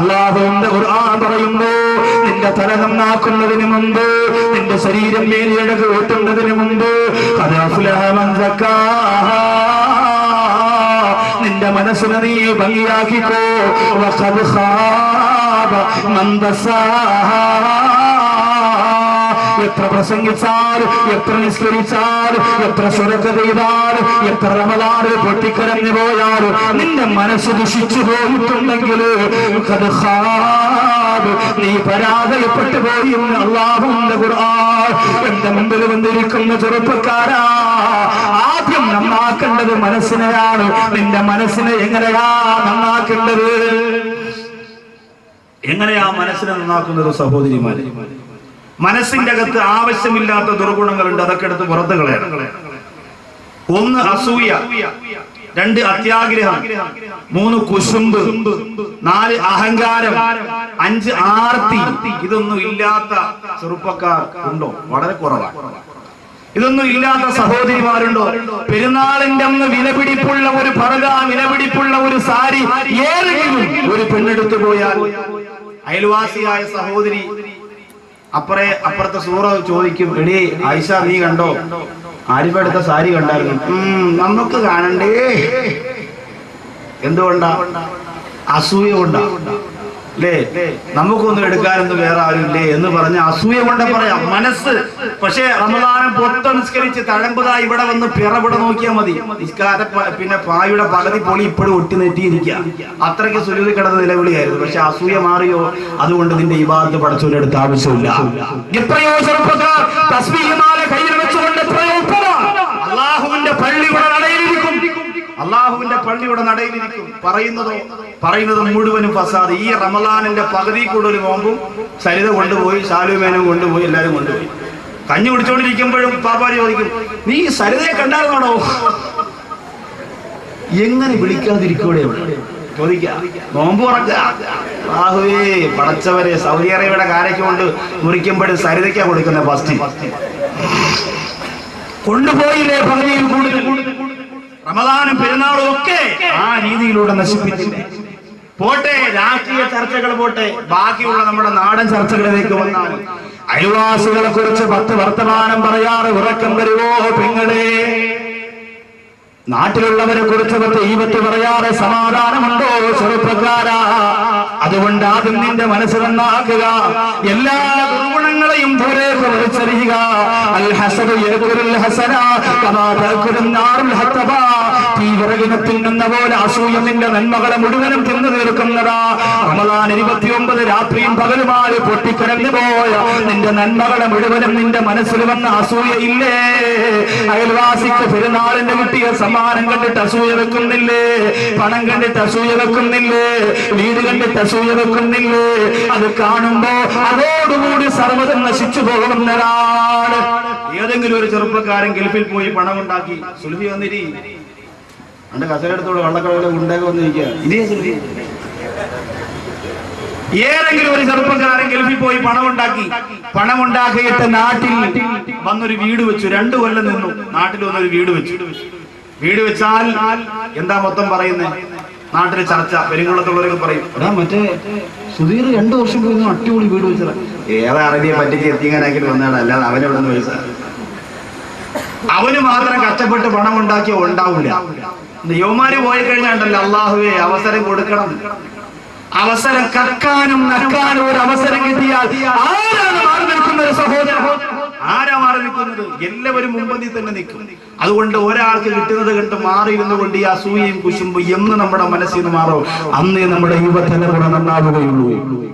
അള്ളാഹുവിന്റെ ഖുർആൻ പറയുമ്പോ നിന്റെ തല നന്നാക്കുന്നതിന് മുമ്പ് നിന്റെ ശരീരം മേലിഴക് കേട്ടുന്നതിന് മുമ്പ്. നിന്റെ മനസ്സിനെ നീ ഭംഗിയാക്കിക്കോ മന്ദസാഹ. എത്ര പ്രസംഗിച്ചാലും എത്ര നിസ്കരിച്ചാലും എത്ര സ്വരക്ക ചെയ്താലും എത്ര റമദാനിൽ പൊട്ടിക്കരഞ്ഞു പോയാലും നിന്റെ മനസ്സ് ദുഷിച്ചു പോയിട്ടുണ്ടെങ്കിൽ നീ പരാജയപ്പെട്ടു പോയി അള്ളാഹുന്റെ ഖുർആൻ എന്റെ മുമ്പിൽ വന്നിരിക്കുന്ന ചെറുപ്പക്കാരാ. ആദ്യം നന്നാക്കേണ്ടത് മനസ്സിനെയാണ്. നിന്റെ മനസ്സിനെ എങ്ങനെയാ നന്നാക്കേണ്ടത്? എങ്ങനെയാ മനസ്സിനെ നന്നാക്കുന്നത് സഹോദരിമാരെ? മനസ്സിന്റെ അകത്ത് ആവശ്യമില്ലാത്ത ദുർഗുണങ്ങളുണ്ട്. അതൊക്കെ എടുത്ത് പുറത്ത് കളയണം. ഒന്ന് അസൂയ രണ്ട് അത്യാഗ്രഹം മൂന്ന് കുശുമ്പ് നാല് അഹങ്കാരം അഞ്ച് ആർത്തി. ഇതൊന്നും ഇല്ലാത്ത ചെറുപ്പക്കാർ ഉണ്ടോ? വളരെ കുറവാണ്. ഇതൊന്നും ഇല്ലാത്ത സഹോദരിമാരുണ്ടോ? പെരുന്നാളിന്റെ അന്ന് വിലപിടിപ്പുള്ള ഒരു പറക വിലപിടിപ്പുള്ള ഒരു സാരി ഏതെങ്കിലും ഒരു പെണ്ണെടുത്തു പോയാൽ അയൽവാസിയായ സഹോദരി അപ്പറേ അപ്പുറത്തെ സൂറ ചോദിക്കും എടി ആയിഷ നീ കണ്ടോ? ആരിഫ എടുത്ത സാരി കണ്ടായിരുന്നു? നമുക്ക് കാണണ്ടേ? എന്തുകൊണ്ടാ? അസൂയ കൊണ്ടാ. അല്ലേ നമുക്കൊന്നും എടുക്കാനൊന്നും വേറെ ആരുമില്ലേ എന്ന് പറഞ്ഞ അസൂയ കൊണ്ട് പറയാം. മനസ്സ്. പക്ഷേ റമദാനം നിസ്കരിച്ച് തഴമ്പതാ ഇവിടെ വന്ന് പിറവിടെ നോക്കിയാൽ മതി. നിസ്കാര പിന്നെ പായുടെ പകുതി പൊളി ഇപ്പോഴും ഒട്ടി നെറ്റിയിരിക്കുക അത്രയ്ക്ക് സുലുതി കിടന്ന് നിലവിളിയായിരുന്നു. പക്ഷെ അസൂയ മാറിയോ? അതുകൊണ്ട് നിന്റെ ഇബാദത്ത് പടച്ചൂരെടുത്ത് ആവശ്യമില്ല. എത്രയോ ചെറുപ്പക്കാർ കയ്യിൽ വെച്ചുകൊണ്ട് എത്രയോ ഉപ്പമാണ് അള്ളാഹുവിന്റെ പള്ളിയുടെ നടയിലിരിക്കും അള്ളാഹുവിന്റെ പള്ളിയുടെ നടയിലിരിക്കും. പറയുന്നതോ പറയുന്നത് മുഴുവനും ഫസാദ്. ഈ റമദാനിന്റെ പകുതി ഒരു നോമ്പും സരിത കൊണ്ടുപോയി ശാലുമേനും കൊണ്ടുപോയി എല്ലാവരും കൊണ്ടുപോയി. കഞ്ഞി കുടിച്ചോണ്ടിരിക്കുമ്പോഴും പാപ്പാരി ചോദിക്കും നീ സരിതയെ കണ്ടായിരുന്നോടോ? എങ്ങനെ വിളിക്കാതിരിക്കൂടെ ചോദിക്ക നോമ്പ് തുറക്കുക. ആഹുവേ പടച്ചവരെ സൗദി അറേബ്യയുടെ കാരയ്ക്ക് കൊണ്ട് മുറിക്കുമ്പോഴും സരിതയ്ക്കാ കൊടുക്കുന്ന ഫസ്റ്റ്. കൊണ്ടുപോയില്ലേ പകുതിയിൽ കൂടുതൽ? റമദാനും പെരുന്നാളും ഒക്കെ ആ രീതിയിലൂടെ നശിപ്പിച്ചില്ലേ പോട്ടെ രാഷ്ട്രീയ ചർച്ചകൾ പോട്ടെ ബാക്കിയുള്ള നമ്മുടെ നാടൻ ചർച്ചകളിലേക്ക് വന്നാൽ അയൽവാസികളെ കുറിച്ച് പത്ത് വർത്തമാനം പറയാറ് ഉറക്കം വരുവോ പെങ്ങളെ? നാട്ടിലുള്ളവരെ കുറിച്ച് പത്ത് ഈപത്ത് പറയാറ് സമാധാനമുണ്ടോ ചെറുപ്പക്കാരാ? അതുകൊണ്ട് ആദ്യം നിന്റെ മനസ്സ് നന്നാക്കുക. എല്ലാ ദുർഗുണങ്ങളെയും ദൂരെ വലിച്ചെറിയുക അൽ യഅ്കുലുൽ ഹസന കമാ ഹത്തബ. തീ വിറകിനത്തിൽ നിന്ന പോലെ അസൂയ നിന്റെ നന്മകളെ മുഴുവനും തിന്നു തീർക്കുന്നതാ. റമദാൻ ഇരുപത്തിയൊമ്പത് രാത്രിയും പകലുമായി പൊട്ടിക്കിടന്നു പോയ നിന്റെ നന്മകളെ മുഴുവനും നിന്റെ മനസ്സിൽ വന്ന അസൂയ ഇല്ലേ? അയൽവാസിക്ക് പെരുന്നാളിന്റെ കിട്ടിയ സമ്മാനം കണ്ടിട്ട് അസൂയ വെക്കുന്നില്ലേ? പണം കണ്ടിട്ട് അസൂയ വെക്കുന്നില്ലേ? വീട് കണ്ടിട്ട് അസൂയ വെക്കുന്നില്ലേ? അത് കാണുമ്പോ അതോടുകൂടി സർവതം നശിച്ചു പോകുന്നതാണ് ഏതെങ്കിലും ഒരു ചെറുപ്പക്കാരൻ ഗൾഫിൽ പോയി പണം ഉണ്ടാക്കി സുൽഫി വന്നിരി. അന്റെ കസരെടുത്തോട് വള്ളക്കടവിലെ ഉണ്ടേക്ക് വന്നിരിക്കുക ഇതേ ഏതെങ്കിലും ഒരു ചെറുപ്പക്കാരൻ ഗൾഫിൽ പോയി പണം ഉണ്ടാക്കി പണം ഉണ്ടാക്കിയിട്ട് നാട്ടിൽ വന്നൊരു വീട് വെച്ചു. രണ്ടു കൊല്ലം നിന്നു. നാട്ടിൽ വന്നൊരു വീട് വെച്ചു. വീട് വെച്ചാൽ എന്താ മൊത്തം പറയുന്നത് നാട്ടിലെ ചർച്ച. പെരുങ്കുളത്തുള്ളവരൊക്കെ പറയും. എടാ മറ്റേ സുധീർ രണ്ടു വർഷം പോയി അടിപൊളി വീട് വെച്ചതാ. ഏറെ അറബിയെ പറ്റിച്ച് എത്തിക്കാനാക്കിട്ട് വന്നതാണ്. അല്ലാതെ അവനെവിടെ നിന്ന് പൈസ അവന് മാത്രം കഷ്ടപ്പെട്ട് പണം ഉണ്ടാക്കിയ ഉണ്ടാവില്ല. യുവമാര് പോയി കഴിഞ്ഞാണ്ടല്ലോ അള്ളാഹുവെ അവസരം കൊടുക്കണം. അവസരം കക്കാനും നക്കാനും ഒരു അവസരം കിട്ടിയാൽ ആരാണ് നിൽക്കുന്ന ഒരു സഹോദരൻ? ആരാ മാറി നിൽക്കുന്നത്? എല്ലാവരും മുമ്പന്തി തന്നെ നിൽക്കും. അതുകൊണ്ട് ഒരാൾക്ക് കിട്ടുന്നത് കണ്ട് മാറിയിരുന്നു കൊണ്ട് ഈ അസൂയയും കുശുമ്പും എന്ന് നമ്മുടെ മനസ്സിൽ നിന്ന് മാറും. അന്നേ നമ്മുടെ യുവതലമുറ നന്നാവുകയുള്ളൂ.